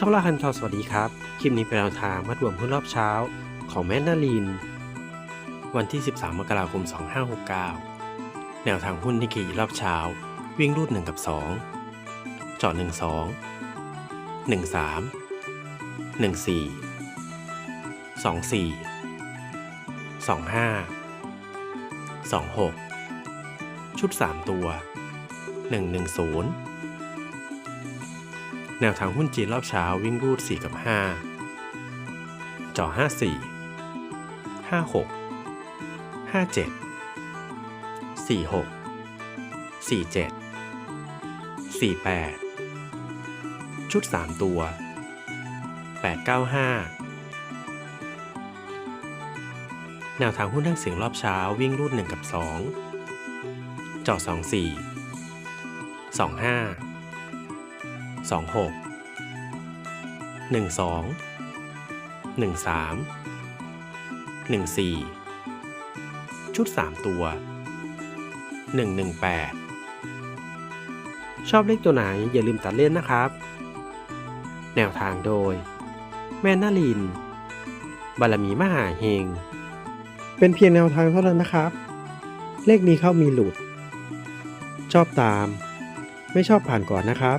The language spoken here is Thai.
ช่องละคันทอสวัสดีครับ คลิปนี้เป็นแนวทางมัดรวมหุ้นรอบเช้า ของแมนนาลิน วันที่ 13 มกราคม 2569 แนวทางหุ้นนิกเกิรอบเช้า วิ่งรูด 1 กับ 2จาะ1 2 1 3 1 4 2 4 2 5 2 6 ชุด 3 ตัว 1 1 0 แนวทางหุ้นจีนรอบเช้าวิ่งรูด 4 กับ 5 จ่อ 54 56 57 46 47 48 ชุด 3 ตัว 895 แนวทางหุ้นทั้งเสียงรอบเช้าวิ่งรูด 1 กับ 2 จ่อ 24 25 สองหกหนึ่งสองหนึ่งสามหนึ่งสี่ชุดสามตัวหนึ่งหนึ่งแปดชอบเลขตัวไหนอย่าลืมตัดเล่นนะครับ แนวทางโดย แม่นาลิน บารมีมหาเฮง เป็นเพียงแนวทางเท่านั้นนะครับ เลขมีเข้ามีหลุด ชอบตามไม่ชอบผ่านก่อนนะครับ